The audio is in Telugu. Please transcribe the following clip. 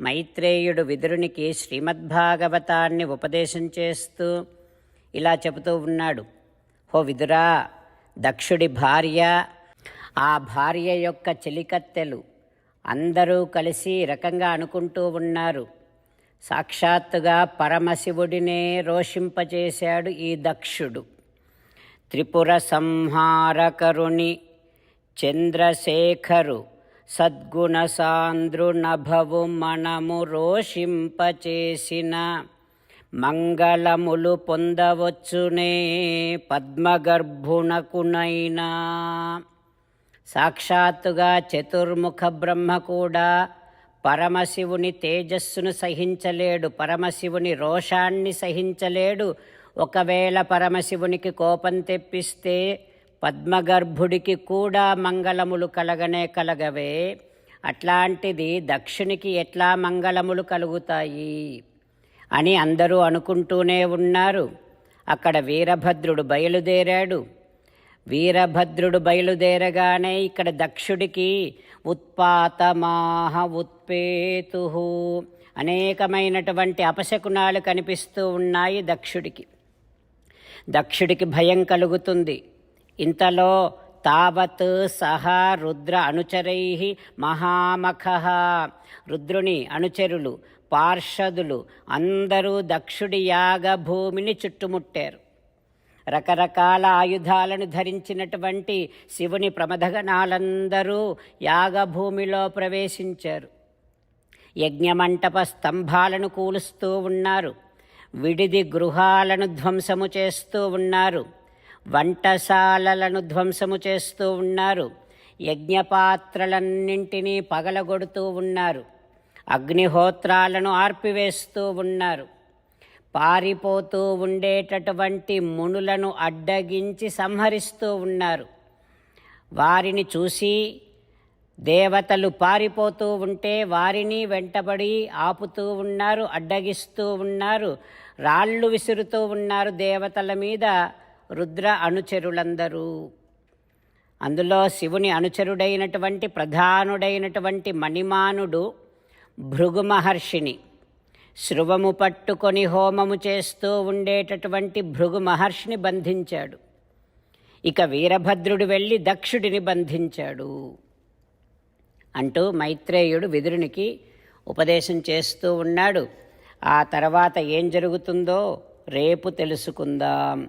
మైత్రేయుడు విదురునికి శ్రీమద్భాగవతాన్ని ఉపదేశం చేస్తూ ఇలా చెబుతూ ఉన్నాడు. హో విదురా దక్షుడి భార్య ఆ భార్య యొక్క చెలికత్తెలు అందరూ కలిసి ఈ రకంగా అనుకుంటూ ఉన్నారు. సాక్షాత్తుగా పరమశివుడినే రోషింపచేశాడు ఈ దక్షుడు. త్రిపుర సంహారకరుని చంద్రశేఖరు సద్గుణ సాంద్రు నభవు మనము రోషింపచేసిన మంగళములు పొందవచ్చునే పద్మగర్భునకునైనా. సాక్షాత్తుగా చతుర్ముఖ బ్రహ్మ కూడా పరమశివుని తేజస్సును సహించలేడు పరమశివుని రోషాన్ని సహించలేడు. ఒకవేళ పరమశివునికి కోపం తెప్పిస్తే పద్మగర్భుడికి కూడా మంగళములు కలగనే కలగవే. అట్లాంటిది దక్షునికి ఎట్లా మంగళములు కలుగుతాయి? అని అందరూ అనుకుంటూనే ఉన్నారు. అక్కడ వీరభద్రుడు బయలుదేరాడు. వీరభద్రుడు బయలుదేరగానే ఇక్కడ దక్షుడికి ఉత్పాతమాహ ఉత్పేతు అనేకమైనటువంటి అపశకునాలు కనిపిస్తూ ఉన్నాయి దక్షుడికి. దక్షుడికి భయం కలుగుతుంది. ఇంతలో తావత్ సహా రుద్ర అనుచరై మహామఖ. రుద్రుని అనుచరులు పార్షదులు అందరూ దక్షుడి యాగభూమిని చుట్టుముట్టారు. రకరకాల ఆయుధాలను ధరించినటువంటి శివుని ప్రమథగణాలందరూ యాగభూమిలో ప్రవేశించారు. యజ్ఞమంటప స్తంభాలను కూలుస్తూ ఉన్నారు. విడిది గృహాలను ధ్వంసము చేస్తూ ఉన్నారు. వంటశాలలను ధ్వంసము చేస్తూ ఉన్నారు. యజ్ఞపాత్రలన్నింటినీ పగలగొడుతూ ఉన్నారు. అగ్నిహోత్రాలను ఆర్పివేస్తూ ఉన్నారు. పారిపోతూ ఉండేటటువంటి మునులను అడ్డగించి సంహరిస్తూ ఉన్నారు. వారిని చూసి దేవతలు పారిపోతూ ఉంటే వారిని వెంటబడి ఆపుతూ ఉన్నారు అడ్డగిస్తూ ఉన్నారు రాళ్ళు విసురుతూ ఉన్నారు దేవతల మీద. రుద్ర అనుచరులందరూ. అందులో శివుని అనుచరుడైనటువంటి ప్రధానుడైనటువంటి మణిమానుడు భృగు మహర్షిని శృవము పట్టుకొని హోమము చేస్తూ ఉండేటటువంటి భృగు మహర్షిని బంధించాడు. ఇక వీరభద్రుడు వెళ్ళి దక్షుడిని బంధించాడు. అంటూ మైత్రేయుడు విదురునికి ఉపదేశం చేస్తూ ఉన్నాడు. ఆ తర్వాత ఏం జరుగుతుందో రేపు తెలుసుకుందాం.